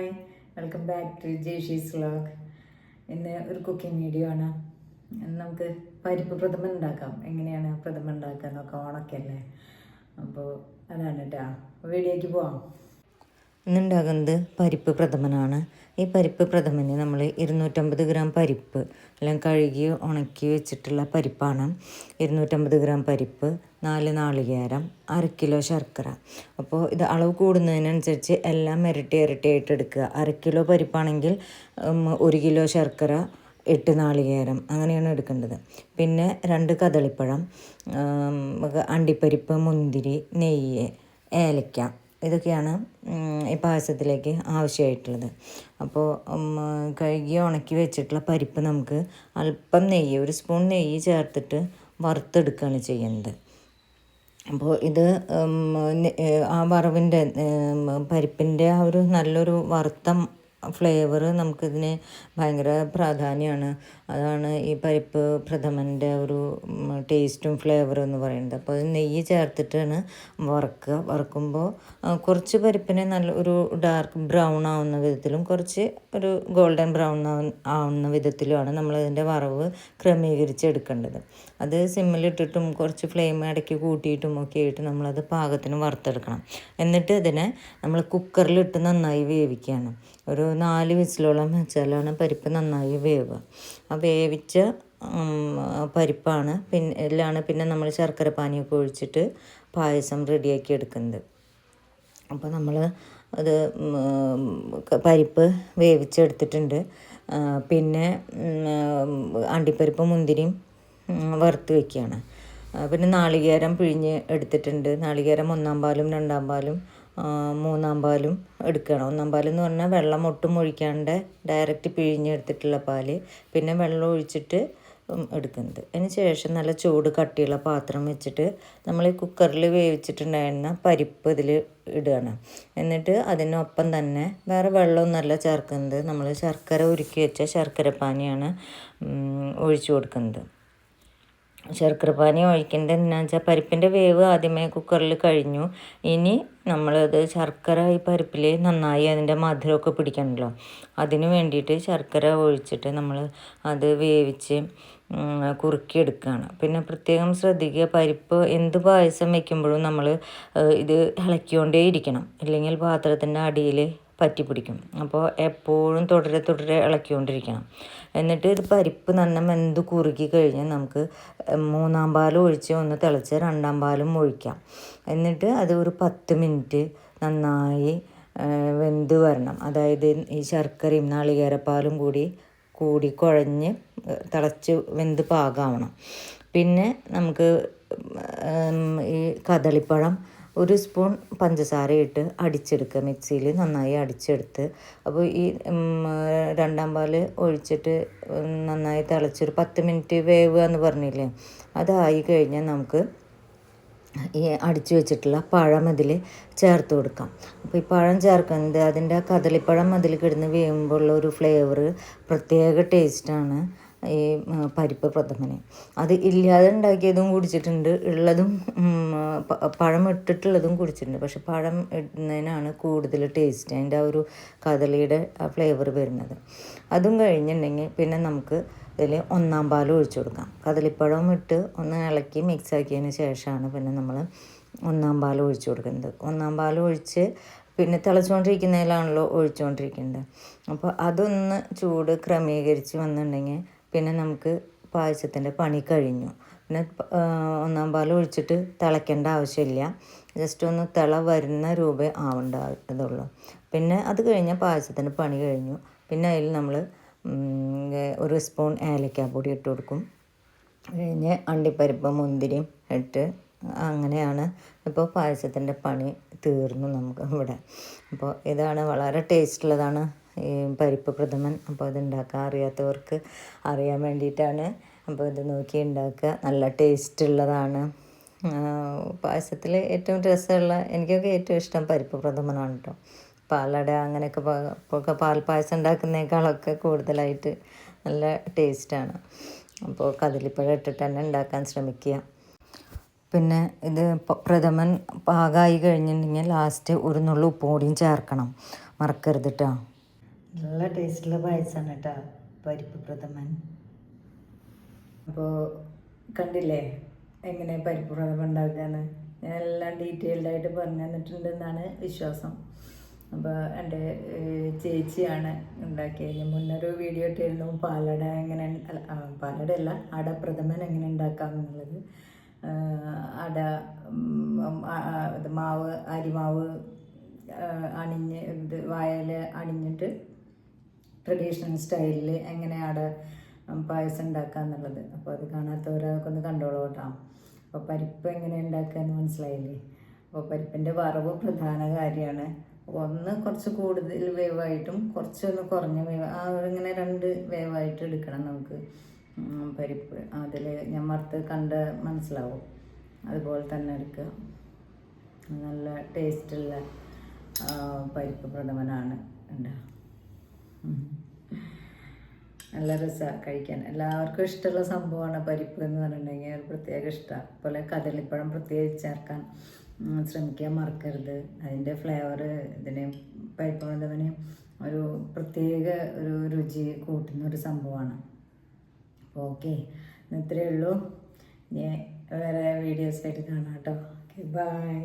Hi. Welcome back to Jeshi's vlog ഇന്ന് ഒരു cooking video ആണ്. നമുക്ക് പരിപ്പ് പ്രഥമൻ ഉണ്ടാക്കാം. എങ്ങനെയാണ് പ്രഥമൻ ഉണ്ടാക്കുക എന്നൊക്കെ അപ്പോൾ അതാണ് കേട്ടോ വീഡിയോയ്ക്ക് പോവാം. ഇന്നുണ്ടാകുന്നത് പരിപ്പ് പ്രഥമനാണ്. ഈ പരിപ്പ് പ്രഥമന് നമ്മൾ ഇരുന്നൂറ്റമ്പത് ഗ്രാം പരിപ്പ് എല്ലാം കഴുകി ഉണക്കി വെച്ചിട്ടുള്ള പരിപ്പാണ്. ഇരുന്നൂറ്റമ്പത് ഗ്രാം പരിപ്പ് നാല് നാളികേരം അര കിലോ ശർക്കര. അപ്പോൾ ഇത് അളവ് കൂടുന്നതിനനുസരിച്ച് എല്ലാം ഇരട്ടി ഇരട്ടിയായിട്ട് എടുക്കുക. അര കിലോ പരിപ്പാണെങ്കിൽ ഒരു കിലോ ശർക്കര എട്ട് നാളികേരം അങ്ങനെയാണ് എടുക്കേണ്ടത്. പിന്നെ രണ്ട് കദളിപ്പഴം അണ്ടിപ്പരിപ്പ് മുന്തിരി നെയ്യ് ഏലക്ക. ഇതൊക്കെയാണ് ഈ പായസത്തിലേക്ക് ആവശ്യമായിട്ടുള്ളത്. അപ്പോൾ കഴുകി ഉണക്കി വെച്ചിട്ടുള്ള പരിപ്പ് നമുക്ക് അല്പം നെയ്യ് ഒരു സ്പൂൺ നെയ്യ് ചേർത്തിട്ട് വറുത്തെടുക്കുകയാണ് ചെയ്യുന്നത്. അപ്പോൾ ഇത് ആ വറവിന്റെ പരിപ്പിന്റെ ആ ഒരു നല്ലൊരു വറുത്ത ഫ്ലേവർ നമുക്കിതിന് ഭയങ്കര പ്രാധാന്യമാണ്. അതാണ് ഈ പരിപ്പ് പ്രഥമന്റെ ഒരു ടേസ്റ്റും ഫ്ലേവറും എന്ന് പറയുന്നത്. അപ്പോൾ അത് നെയ്യ് ചേർത്തിട്ടാണ് വറുക്കുക. വറുക്കുമ്പോൾ കുറച്ച് പരിപ്പിനെ നല്ല ഒരു ഡാർക്ക് ബ്രൗൺ ആവുന്ന വിധത്തിലും കുറച്ച് ഒരു ഗോൾഡൻ ബ്രൗൺ ആവുന്ന വിധത്തിലുമാണ് നമ്മളതിന്റെ വറവ് ക്രമീകരിച്ച് എടുക്കേണ്ടത് അത് സിമ്മിലിട്ടിട്ടും കുറച്ച് ഫ്ലെയിം ഇടയ്ക്ക് കൂട്ടിയിട്ടും ഒക്കെ ആയിട്ട് നമ്മളത് പാകത്തിന് വറുത്തെടുക്കണം. എന്നിട്ട് ഇതിനെ നമ്മൾ കുക്കറിലിട്ട് നന്നായി വേവിക്കുകയാണ്. ഒരു നാല് വിസിലോളം വെച്ചാലാണ് പരിപ്പ് നന്നായി വേവുക. ആ വേവിച്ച പരിപ്പാണ് പിന്നെ പിന്നെ നമ്മൾ ശർക്കര പാനിയൊക്കെ ഒഴിച്ചിട്ട് പായസം റെഡിയാക്കി എടുക്കുന്നത്. അപ്പോൾ നമ്മൾ അത് പരിപ്പ് വേവിച്ചെടുത്തിട്ടുണ്ട്. പിന്നെ അണ്ടിപ്പരിപ്പ് മുന്തിരിയും വറുത്ത് വെക്കുകയാണ്. പിന്നെ നാളികേരം പിഴിഞ്ഞ് എടുത്തിട്ടുണ്ട്. നാളികേരം ഒന്നാം പാലും രണ്ടാം പാലും മൂന്നാം പാലും എടുക്കണം. ഒന്നാം പാലെന്ന് പറഞ്ഞാൽ വെള്ളം ഒട്ടും ഒഴിക്കാണ്ട് ഡയറക്റ്റ് പിഴിഞ്ഞെടുത്തിട്ടുള്ള പാൽ പിന്നെ വെള്ളം ഒഴിച്ചിട്ട് എടുക്കുന്നത്. അതിന് ശേഷം നല്ല ചൂട് കട്ടിയുള്ള പാത്രം വെച്ചിട്ട് നമ്മൾ കുക്കറിൽ വേവിച്ചിട്ടുണ്ടായിരുന്ന പരിപ്പ് ഇതിൽ ഇടുകയാണ്. എന്നിട്ട് അതിനൊപ്പം തന്നെ വേറെ വെള്ളമൊന്നുമല്ല ചേർക്കുന്നത്. നമ്മൾ ശർക്കര ഉരുക്കി വെച്ച ശർക്കര പാനിയാണ് ഒഴിച്ചു കൊടുക്കുന്നത്. ശർക്കര പാനി ഒഴിക്കേണ്ടത് എന്താണെന്ന് വെച്ചാൽ പരിപ്പിന്റെ വേവ് ആദ്യമേ കുക്കറിൽ കഴിഞ്ഞു. ഇനി നമ്മളത് ശർക്കര ഈ പരിപ്പിൽ നന്നായി അതിന്റെ മധുരമൊക്കെ പിടിക്കണമല്ലോ അതിന് വേണ്ടിയിട്ട് ശർക്കര ഒഴിച്ചിട്ട് നമ്മൾ അത് വേവിച്ച് കുറുക്കിയെടുക്കുകയാണ് പിന്നെ പ്രത്യേകം ശ്രദ്ധിക്കുക പരിപ്പ് എന്ത് പായസം വയ്ക്കുമ്പോഴും നമ്മൾ ഇത് ഇളക്കിക്കൊണ്ടേ ഇരിക്കണം ഇല്ലെങ്കിൽ പാത്രത്തിന്റെ അടിയിൽ പറ്റി പിടിക്കും അപ്പോൾ എപ്പോഴും തുടരെ തുടരെ ഇളക്കിക്കൊണ്ടിരിക്കണം. എന്നിട്ട് ഇത് പരിപ്പ് നന്ന മെന്ത് കുറുകി കഴിഞ്ഞ് നമുക്ക് മൂന്നാം പാൽ ഒഴിച്ച് ഒന്ന് തിളച്ച് രണ്ടാം പാലും ഒഴിക്കാം. എന്നിട്ട് അത് ഒരു പത്ത് മിനിറ്റ് നന്നായി വെന്ത് വരണം. അതായത് ഈ ശർക്കരയും നാളികേരപ്പാലും കൂടി കൂടി കുഴഞ്ഞ് തിളച്ച് വെന്ത് പാകമാവണം പിന്നെ നമുക്ക് ഈ കദളിപ്പഴം ഒരു സ്പൂൺ പഞ്ചസാര ഇട്ട് അടിച്ചെടുക്കുക. മിക്സിയിൽ നന്നായി അടിച്ചെടുത്ത്. അപ്പോൾ ഈ രണ്ടാം പാൽ ഒഴിച്ചിട്ട് നന്നായി തിളച്ചൊരു പത്ത് മിനിറ്റ് വേവുക എന്ന് പറഞ്ഞില്ലേ? അതായി കഴിഞ്ഞാൽ നമുക്ക് ഈ അടിച്ചു വെച്ചിട്ടുള്ള പഴം അതിൽ ചേർത്ത് കൊടുക്കാം. അപ്പോൾ ഈ പഴം ചേർക്കുന്നത് അതിന്റെ കദളിപ്പഴം അതിൽ കിടന്ന് വേകുമ്പോൾ ഉള്ള ഒരു ഫ്ലേവർ പ്രത്യേക ടേസ്റ്റാണ് ഈ പരിപ്പ് പ്രഥമന്. അത് ഇല്ലാതെ ഉണ്ടാക്കിയതും കുടിച്ചിട്ടുണ്ട്. ഉള്ളതും പഴം ഇട്ടിട്ടുള്ളതും കുടിച്ചിട്ടുണ്ട്. പക്ഷെ പഴം ഇടുന്നതിനാണ് കൂടുതൽ ടേസ്റ്റ് അതിന്റെ ആ ഒരു കദളിയുടെ ആ ഫ്ലേവർ വരുന്നത്. അതും കഴിഞ്ഞിട്ടുണ്ടെങ്കിൽ പിന്നെ നമുക്ക് ഇതിൽ ഒന്നാം പാൽ ഒഴിച്ചു കൊടുക്കാം. കദളിപ്പഴവും ഇട്ട് ഒന്ന് ഇളക്കി മിക്സ് ആക്കിയതിന് ശേഷമാണ് പിന്നെ നമ്മൾ ഒന്നാം പാൽ ഒഴിച്ചു കൊടുക്കുന്നത്. ഒന്നാം പാൽ ഒഴിച്ച് പിന്നെ തിളച്ചുകൊണ്ടിരിക്കുന്നതിലാണല്ലോ ഒഴിച്ചുകൊണ്ടിരിക്കുന്നത് അപ്പോൾ അതൊന്ന് ചൂട് ക്രമീകരിച്ച് വന്നിട്ടുണ്ടെങ്കിൽ പിന്നെ നമുക്ക് പായസത്തിന്റെ പണി കഴിഞ്ഞു. പിന്നെ ഒന്നാം പാൽ ഒഴിച്ചിട്ട് തിളയ്ക്കേണ്ട ആവശ്യമില്ല. ജസ്റ്റ് ഒന്ന് തിള വരുന്ന രൂപ ആവേണ്ടതുള്ളൂ പിന്നെ അത് കഴിഞ്ഞാൽ പായസത്തിന്റെ പണി കഴിഞ്ഞു. പിന്നെ അതിൽ നമ്മൾ ഒരു സ്പൂൺ ഏലക്കാപ്പൊടി ഇട്ട് കൊടുക്കും. കഴിഞ്ഞ് അണ്ടിപ്പരിപ്പ് മുന്തിരിയും ഇട്ട് അങ്ങനെയാണ് ഇപ്പോൾ പായസത്തിന്റെ പണി തീർന്നു നമുക്ക് ഇവിടെ. അപ്പോൾ ഇതാണ് വളരെ ടേസ്റ്റുള്ളതാണ് ഈ പരിപ്പ് പ്രഥമൻ അപ്പോൾ അത് ഉണ്ടാക്കാൻ അറിയാത്തവർക്ക് അറിയാൻ വേണ്ടിയിട്ടാണ് അപ്പോൾ ഇത് നോക്കി ഉണ്ടാക്കുക. നല്ല ടേസ്റ്റ് ഉള്ളതാണ്. പായസത്തിൽ ഏറ്റവും രസമുള്ള എനിക്കൊക്കെ ഏറ്റവും ഇഷ്ടം പരിപ്പ് പ്രഥമനാണ് കേട്ടോ പാലട അങ്ങനെയൊക്കെ ഒക്കെ പാൽ പായസം ഉണ്ടാക്കുന്നേക്കാളൊക്കെ കൂടുതലായിട്ട് നല്ല ടേസ്റ്റാണ് അപ്പോൾ കദളിപ്പഴം ഇട്ടിട്ട് തന്നെ ഉണ്ടാക്കാൻ ശ്രമിക്കുക. പിന്നെ ഇത് പ്രഥമൻ പാകമായി കഴിഞ്ഞിട്ടുണ്ടെങ്കിൽ ലാസ്റ്റ് ഒരു നുള്ളു ഉപ്പും കൂടിയും ചേർക്കണം. മറക്കരുത് കേട്ടോ നല്ല ടേസ്റ്റുള്ള പായസമാണ് കേട്ടോ പരിപ്പ് പ്രഥമൻ. അപ്പോൾ കണ്ടില്ലേ എങ്ങനെ പരിപ്പ് പ്രഥമൻ ഉണ്ടാക്കാന്ന്? ഞാൻ എല്ലാം ഡീറ്റെയിൽഡ് ആയിട്ട് പറഞ്ഞു തന്നിട്ടുണ്ടെന്നാണ് വിശ്വാസം. അപ്പോൾ എന്റെ ചേച്ചിയാണ് ഉണ്ടാക്കിയത്. മുന്നൊരു വീഡിയോ ഇട്ടിരുന്നു പാലട എങ്ങനെ പാലട അല്ല അട പ്രഥമൻ എങ്ങനെ ഉണ്ടാക്കാം എന്നുള്ളത്. അട മാവ് അരിമാവ് അണിഞ്ഞ് ഇത് വായൽ അണിഞ്ഞിട്ട് ട്രഡീഷണൽ സ്റ്റൈലിൽ എങ്ങനെയാണ് പായസം ഉണ്ടാക്കുക എന്നുള്ളത്. അപ്പോൾ അത് കാണാത്തവരൊക്കെ ഒന്ന് കണ്ടോളൂ കേട്ടോ. അപ്പോൾ പരിപ്പ് എങ്ങനെ ഉണ്ടാക്കാന്ന് മനസ്സിലായില്ലേ? അപ്പോൾ പരിപ്പിന്റെ വറവ് പ്രധാന കാര്യമാണ്. ഒന്ന് കുറച്ച് കൂടുതൽ വേവായിട്ടും കുറച്ചൊന്ന് കുറഞ്ഞ വേവ് ആ ഇങ്ങനെ രണ്ട് വേവായിട്ട് എടുക്കണം നമുക്ക്. പരിപ്പ്. അതിൽ ഞാൻ മറുത്ത് കണ്ട് മനസ്സിലാവും. അതുപോലെ തന്നെ എടുക്കുക. നല്ല ടേസ്റ്റുള്ള പരിപ്പ് പ്രഥമനാണ് ഉണ്ടാവുക ഉം. നല്ല രസമാണ് കഴിക്കാൻ. എല്ലാവർക്കും ഇഷ്ടമുള്ള സംഭവമാണ് പരിപ്പ് എന്ന് പറഞ്ഞിട്ടുണ്ടെങ്കിൽ പ്രത്യേക ഇഷ്ടമാണ് അതുപോലെ കദളിപ്പഴം പ്രത്യേകിച്ച് ചേർക്കാൻ ശ്രമിക്കാൻ മറക്കരുത്. അതിന്റെ ഫ്ലേവർ ഇതിനെ പരിപ്പ് പ്രഥമന് ഒരു പ്രത്യേക ഒരു രുചി കൂട്ടുന്ന ഒരു സംഭവമാണ്. അപ്പോൾ ഓക്കെ ഇത്രയേ ഉള്ളൂ. ഇനി വേറെ വീഡിയോസായിട്ട് കാണാം കേട്ടോ. Okay bye